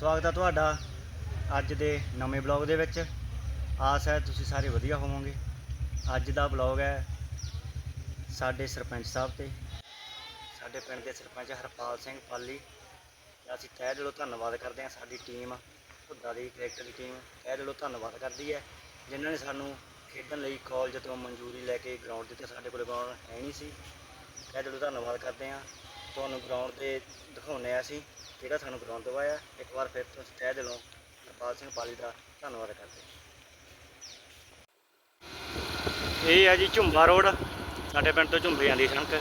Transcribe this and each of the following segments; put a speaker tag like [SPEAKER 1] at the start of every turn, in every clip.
[SPEAKER 1] ਸਵਾਗਤ ਹੈ ਤੁਹਾਡਾ ਅੱਜ ਦੇ ਨਵੇਂ ਬਲੌਗ ਦੇ ਵਿੱਚ। ਆਸ ਹੈ ਤੁਸੀਂ ਸਾਰੇ ਵਧੀਆ ਹੋਵੋਗੇ। ਅੱਜ ਦਾ ਬਲੌਗ ਹੈ ਸਾਡੇ ਸਰਪੰਚ ਸਾਹਿਬ ਤੇ। ਸਾਡੇ ਪਿੰਡ ਦੇ ਸਰਪੰਚ ਹਰਪਾਲ ਸਿੰਘ ਪਾਲੀ। ਤੇ ਅਸੀਂ ਤਹਿ ਦਿਲੋਂ ਧੰਨਵਾਦ ਕਰਦੇ ਹਾਂ ਸਾਡੀ ਟੀਮ, ਭੁੱਦਾ ਦੀ ਕ੍ਰਿਕਟ ਦੀ ਟੀਮ। ਤਹਿ ਦਿਲੋਂ ਧੰਨਵਾਦ ਕਰਦੀ ਹੈ। ਜਿਨ੍ਹਾਂ ਨੇ ਸਾਨੂੰ ਖੇਡਣ ਲਈ ਕਾਲਜ ਤੋਂ ਮਨਜ਼ੂਰੀ ਲੈ ਕੇ ਗਰਾਊਂਡ ਦਿੱਤੇ ਸਾਡੇ ਕੋਲ ਗਰਾਊਂਡ ਹੈ ਨਹੀਂ ਸੀ। ਤਹਿ ਦਿਲੋਂ ਧੰਨਵਾਦ ਕਰਦੇ ਹਾਂ। ਤੁਹਾਨੂੰ ਗਰਾਊਂਡ ਤੇ ਦਿਖਾਉਂਦੇ ਹਾਂ ਅਸੀਂ। ਜਿਹੜਾ ਸਾਨੂੰ ਗਰਾਊਂਡ ਦਵਾਇਆ ਇੱਕ ਵਾਰ ਫਿਰ ਤੋਂ ਅਸੀਂ ਤਹਿ ਦਿਲੋਂ ਹਰਪਾਲ ਸਿੰਘ ਪਾਲੀ ਦਾ ਧੰਨਵਾਦ ਕਰਦੇ ਇਹ ਆ ਜੀ ਝੁੰਬਾ ਰੋਡ, ਸਾਡੇ ਪਿੰਡ ਤੋਂ ਝੁੰਬੇ ਜਾਂਦੀ ਸੜਕ।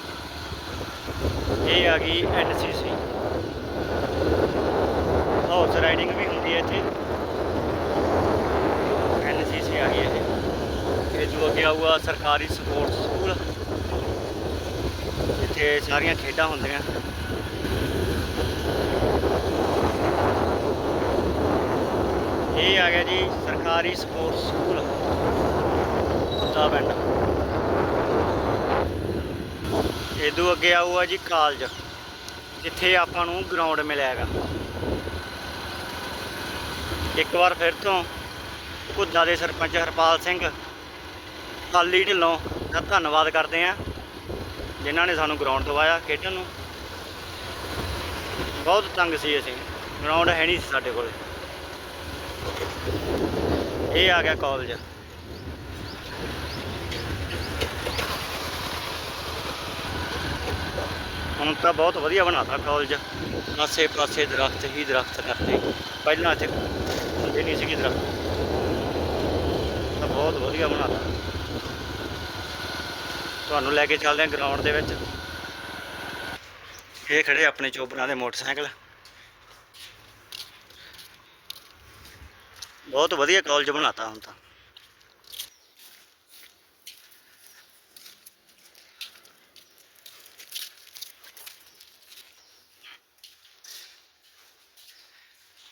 [SPEAKER 1] ਇਹ ਆ ਗਈ ਐਨਸੀਸੀ ਹਾਰਸ ਰਾਈਡਿੰਗ ਵੀ ਹੁੰਦੀ ਹੈ ਇੱਥੇ। ਐਨਸੀਸੀ ਆ ਗਈ ਇਹ ਇਹ ਜੋ ਅੱਗੇ ਆਊਗਾ ਸਰਕਾਰੀ ਸਪੋਰਟਸ ਸਕੂਲ ਇੱਥੇ ਸਾਰੀਆਂ ਖੇਡਾਂ ਹੁੰਦੀਆਂ। ਇਹ ਆ ਗਿਆ ਜੀ ਸਰਕਾਰੀ ਸਪੋਰਟਸ ਸਕੂਲ ਕੁੱਤਾ ਪਿੰਡ। ਇਦੋਂ ਅੱਗੇ ਆਊਗਾ ਜੀ ਕਾਲਜ ਜਿੱਥੇ ਆਪਾਂ ਨੂੰ ਗਰਾਊਂਡ ਮਿਲਿਆਗਾ। ਇੱਕ ਵਾਰ ਫਿਰ ਤੋਂ ਘੁੱਦਾ ਦੇ ਸਰਪੰਚ ਹਰਪਾਲ ਸਿੰਘ ਕਾਲੀ ਢਿੱਲੋਂ ਦਾ ਧੰਨਵਾਦ ਕਰਦੇ ਆ ਜਿਨ੍ਹਾਂ ਨੇ ਸਾਨੂੰ ਗਰਾਊਂਡ ਦਵਾਇਆ ਖੇਡਣ ਨੂੰ। ਬਹੁਤ ਤੰਗ ਸੀ ਅਸੀਂ ਗਰਾਊਂਡ ਹੈ ਨਹੀਂ ਸੀ ਸਾਡੇ ਕੋਲ। ਇਹ ਆ ਗਿਆ ਕਾਲਜ ਹੁਣ ਤਾਂ ਬਹੁਤ ਵਧੀਆ ਬਣਾਤਾ ਕਾਲਜ ਆਸੇ ਪਾਸੇ ਦਰਖਤ ਹੀ ਦਰਖਤ ਕਰਤੇ ਪਹਿਲਾਂ ਇੱਥੇ ਹੁੰਦੇ ਨਹੀਂ ਸੀਗੇ ਦਰਖਤ। ਤਾਂ ਬਹੁਤ ਵਧੀਆ ਬਣਾਤਾ। ਤੁਹਾਨੂੰ ਲੈ ਕੇ ਚੱਲਦੇ ਹਾਂ ਗਰਾਊਂਡ ਦੇ ਵਿੱਚ। ਇਹ ਖੜੇ ਆਪਣੇ ਚੋਬਰਾਂ ਦੇ ਮੋਟਰਸਾਈਕਲ। ਬਹੁਤ ਵਧੀਆ ਕਾਲਜ ਬਣਾਤਾ ਹੁਣ ਤਾਂ।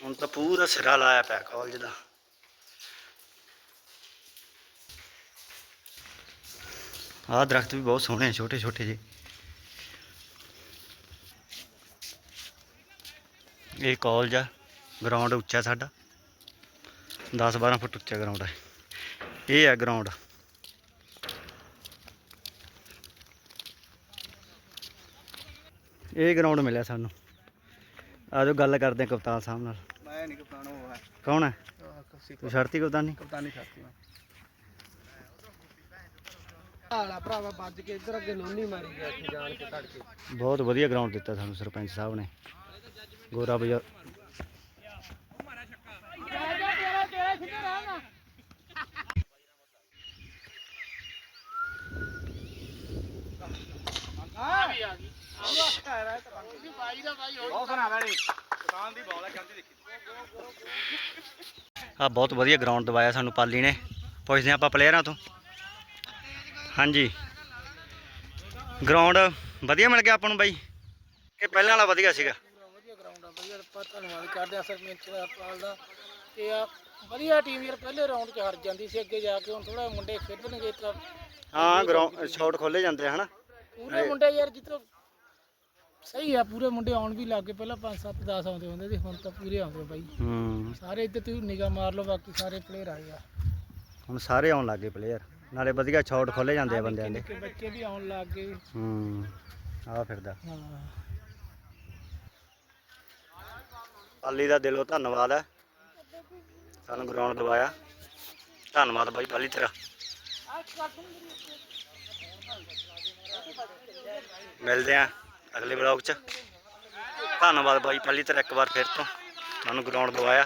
[SPEAKER 1] ਹੁਣ ਤਾਂ ਪੂਰਾ ਸਿਰਾ ਲਾਇਆ ਪਿਆ ਕਾਲਜ ਦਾ। ਆਹ ਦਰਖਤ ਵੀ ਬਹੁਤ ਸੋਹਣੇ ਛੋਟੇ ਛੋਟੇ ਜਿਹੇ। ਇਹ ਕਾਲਜ ਆ ਗਰਾਊਂਡ ਉੱਚਾ ਸਾਡਾ। 10 12 ਫੁੱਟ ਉੱਚਾ ਗਰਾਊਂਡ ਹੈ ਇਹ ਆ ਗਰਾਊਂਡ ਇਹ ਗਰਾਊਂਡ ਮਿਲਿਆ ਸਾਨੂੰ। ਆਜੋ ਗੱਲ ਕਰਦੇ ਹਾਂ ਕਪਤਾਨ ਸਾਹਿਬ ਨਾਲ।
[SPEAKER 2] ਮੈਂ ਨਹੀਂ ਕਪਤਾਨ ਉਹ ਹੈ।
[SPEAKER 1] ਕੌਣ ਹੈ? ਤੂੰ ਛੜਤੀ ਕਪਤਾਨੀ?
[SPEAKER 2] ਕਪਤਾਨੀ ਮੈਂ। ਹਾਲਾ ਭਰਾਵਾ ਵੱਜ ਕੇ ਇੱਧਰ ਅੱਗੇ ਲੋਨੀ ਮਾਰੀ ਗਿਆ ਜਾਣ ਕੇ ਤੜਕੇ
[SPEAKER 1] ਬਹੁਤ ਵਧੀਆ ਗਰਾਊਂਡ ਦਿੱਤਾ ਸਾਨੂੰ ਸਰਪੰਚ ਸਾਹਿਬ ਨੇ। ਗੋਰਾ ਬਾਜ਼ਾਰ ਆ ਬਹੁਤ ਵਧੀਆ ਗਰਾਊਂਡ ਦਵਾਇਆ ਸਾਨੂੰ ਪਾਲੀ ਨੇ। ਪੁੱਛਦੇ ਆਪਾਂ ਪਲੇਅਰਾਂ ਤੋਂ। ਹਾਂਜੀ। ਗਰਾਊਂਡ ਵਧੀਆ ਮਿਲ ਗਿਆ ਆਪਾਂ ਨੂੰ ਬਾਈ? ਕਿ ਪਹਿਲਾਂ ਵਾਲਾ ਵਧੀਆ ਸੀਗਾ?
[SPEAKER 2] ਵਧੀਆ ਗਰਾਊਂਡ ਆ ਵਧੀਆ ਆਪਾਂ ਧੰਨਵਾਦ ਕਰਦੇ ਆ ਸਰਪੰਚ ਦਾ ਪਾਲ ਦਾ। ਤੇ ਆ ਵਧੀਆ ਟੀਮ ਯਾਰ ਪਹਿਲੇ ਰਾਉਂਡ 'ਚ ਹਾਰ ਜਾਂਦੀ ਸੀ ਅੱਗੇ ਜਾ ਕੇ ਹੁਣ ਥੋੜਾ ਮੁੰਡੇ ਖੇਡਣਗੇ ਤਾਂ
[SPEAKER 1] ਹਾਂ ਗਰਾਊਂਡ ਸ਼ਾਟ ਖੋਲੇ ਜਾਂਦੇ ਆ ਹਨਾ?
[SPEAKER 2] ਪੂਰੇ ਮੁੰਡੇ ਯਾਰ ਜਿੱਤੋਂ ਸਹੀ ਆ ਪੂਰੇ ਮੁੰਡੇ ਆਉਣ ਵੀ ਲੱਗ ਗਏ। ਪਹਿਲਾਂ 5 7 10 ਆਉਂਦੇ ਹੁੰਦੇ ਸੀ ਹੁਣ ਤਾਂ ਪੂਰੇ ਆਉਂਦੇ ਬਾਈ।
[SPEAKER 1] ਹੂੰ।
[SPEAKER 2] ਸਾਰੇ ਇੱਥੇ ਤੁਸੀਂ ਨਿਗਾਹ ਮਾਰ ਲਓ ਬਾਕੀ ਸਾਰੇ ਪਲੇਅਰ ਆਏ ਆ।
[SPEAKER 1] ਹੁਣ ਸਾਰੇ ਆਉਣ ਲੱਗੇ ਪਲੇਅਰ ਨਾਲੇ ਵਧੀਆ ਸ਼ਾਟ ਖੋਲੇ ਜਾਂਦੇ ਆ ਬੰਦਿਆਂ ਦੇ।
[SPEAKER 2] ਨਿੱਕੇ ਬੱਚੇ ਵੀ ਆਉਣ ਲੱਗ ਗਏ।
[SPEAKER 1] ਹੂੰ ਆ ਫਿਰਦਾ।
[SPEAKER 2] ਹਾਂ।
[SPEAKER 1] ਪਾਲੀ ਦਾ ਦਿਲੋਂ ਧੰਨਵਾਦ ਹੈ। ਸਾਨੂੰ ਗਰਾਊਂਡ ਦਵਾਇਆ। ਧੰਨਵਾਦ ਬਾਈ ਪਾਲੀ ਤੇਰਾ। ਮਿਲਦੇ ਆ। ਅਗਲੇ ਬਲੌਗ 'ਚ। ਧੰਨਵਾਦ ਬਾਈ ਪਹਿਲੀ ਤਰ੍ਹਾਂ ਇੱਕ ਵਾਰ ਫਿਰ ਤੋਂ। ਤੁਹਾਨੂੰ ਗਰਾਊਂਡ ਦਵਾਇਆ